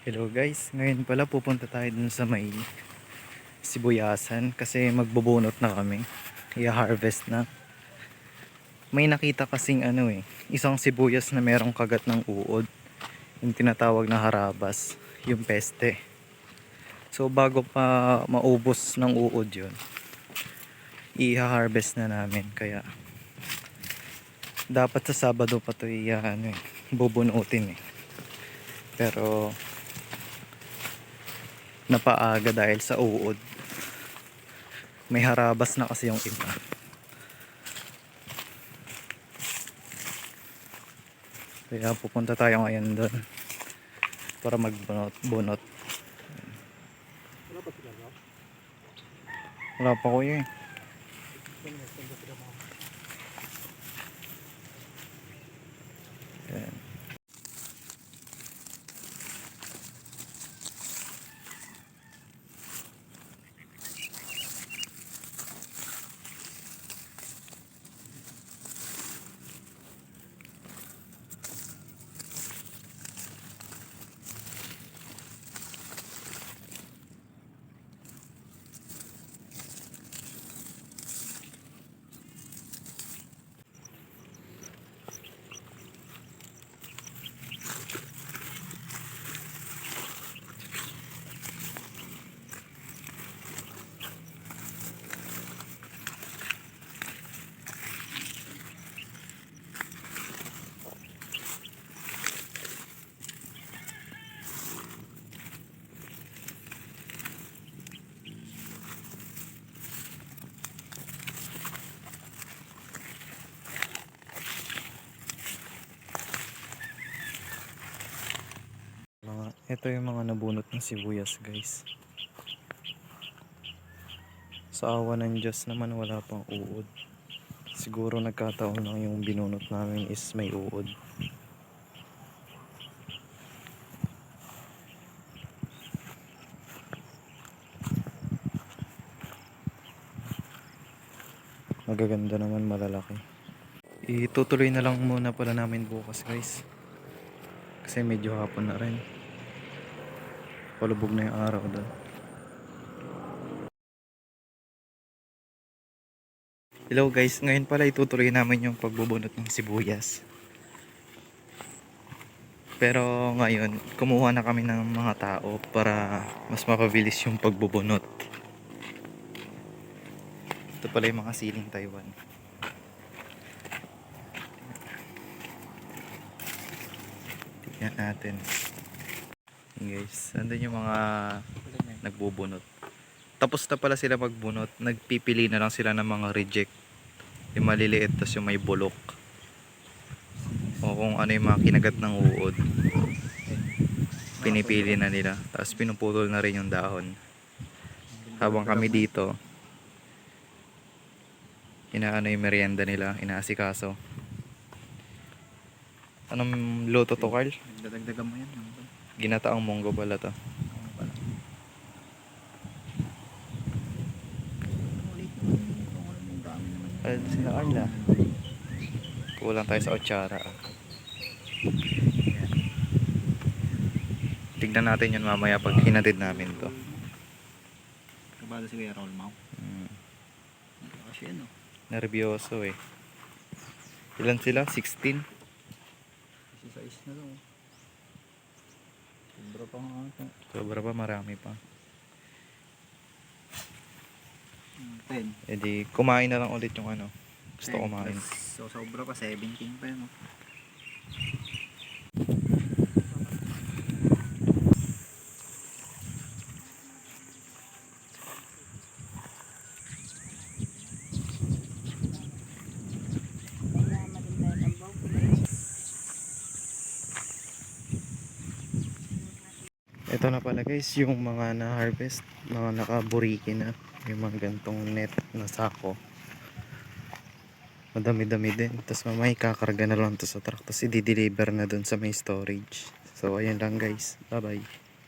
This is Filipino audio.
Hello guys, ngayon pala pupunta tayo dun sa may sibuyasan kasi magbubunot na kami. I-harvest na. May nakita kasing ano eh, isang sibuyas na merong kagat ng uod. Yung tinatawag na harabas, yung peste. So bago pa maubos ng uod yun, i-harvest na namin. Kaya dapat sa Sabado pa to i ano eh, bubunutin eh. Pero napaaga dahil sa uod. May harabas na kasi yung iba. Kaya pupunta tayo ngayon doon para magbunot. Bunot. Wala pa kuya eh. Ayan. Mga, ito yung mga nabunot ng sibuyas guys. Sa awa ng Diyos naman wala pang uod. Siguro nagkataon lang yung binunot namin is may uod. Magaganda naman malalaki. Itutuloy na lang muna pala namin bukas guys. Kasi medyo hapon na rin. Palubog na yung araw doon. Hello guys, ngayon pala itutuloy namin yung pagbubunot ng sibuyas. Pero ngayon, kumuha na kami ng mga tao para mas mapabilis yung pagbubunot. Ito pala yung mga siling Taiwan. Tignan natin. Guys, andun yung mga nagbubunot. Tapos na pala sila magbunot. Nagpipili na lang sila ng mga reject. Yung maliliit tapos yung may bulok. O kung ano yung mga kinagat ng uod. Pinipili na nila. Tapos pinuputol na rin yung dahon. Habang kami dito, inaano yung merienda nila, inaasikaso. Anong luto to, Carl? Dadagdagan mo yan. Ginataang munggo pala to. Ay, sila Carla. Kulang tayo sa otsara. ah. Tignan natin yun mamaya pag hinatid namin to. Kabado si Kuya Raul Mau. Mm, Kasi ano. nervyoso eh. Ilan sila? 16? Kasi sa is na lang. Sobra pa nga ito. Sobra pa, marami pa. Ten. E di, kumain na lang ulit yung ano. Gusto kumain. So sobra pa 17 pa yun. oh. Ito na pala guys, yung mga na-harvest, mga nakaburiki na. Yung mga gantong net na sako. Madami-dami din. Tapos mamaya kakarga na lang to sa truck. Tapos i-deliver na dun sa may storage. So ayun lang guys. Bye bye.